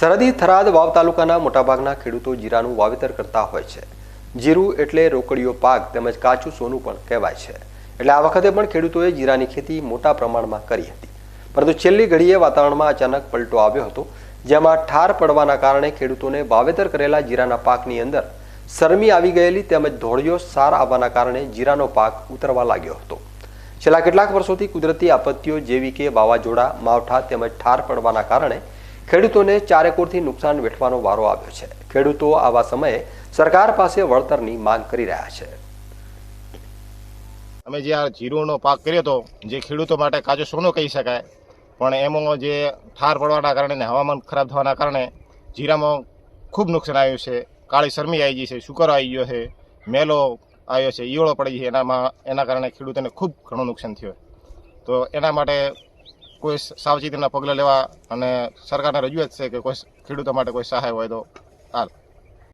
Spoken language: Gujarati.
સરહદી થરાદ વાવ તાલુકાના મોટાભાગના ખેડૂતો જીરાનું વાવેતર કરતા હોય છે. જીરું એટલે રોકડીયો પાક તેમજ કાચું સોનું પણ કહેવાય છે. એટલે આ વખતે પણ ખેડૂતોએ જીરાની ખેતી મોટા પ્રમાણમાં કરી હતી. પરંતુ છેલ્લી ઘડીએ વાતાવરણમાં અચાનક પલટો આવ્યો હતો, જેમાં ઠાર પડવાના કારણે ખેડૂતોને વાવેતર કરેલા જીરાના પાકની અંદર સરમી આવી ગયેલી તેમજ ધોળિયો સાર આવવાના કારણે જીરાનો પાક ઉતરવા લાગ્યો હતો. છેલ્લા કેટલાક વર્ષોથી કુદરતી આપત્તિઓ જેવી કે વાવાઝોડા, માવઠા તેમજ ઠાર પડવાના કારણે ખેડૂતોને ચારેકોરથી નુકસાન વેઠવાનો વારો આવ્યો છે. ખેડૂતો આવા સમયે સરકાર પાસે વળતરની માંગ કરી રહ્યા છે. અમે જે આ જીરુનો પાક કર્યો હતો, જે ખેડૂતો માટે કાચો સોનો કહી શકાય, પણ એમાં જે ઠાર પડવાના કારણે હવામાન ખરાબ થવાના કારણે જીરામાં ખૂબ નુકસાન આવ્યું છે. કાળી શરમી આવી ગઈ છે, સુકરો આવી ગયો છે, મેલો આવ્યો છે, ઈયળો પડી છે, એનામાં એના કારણે ખેડૂતોને ખૂબ ઘણું નુકસાન થયું. તો એના માટે કોઈ સાવચેતીના પગલાં લેવા અને સરકારને રજૂઆત છે કે કોઈ ખેડૂતો માટે કોઈ સહાય હોય તો હાલ.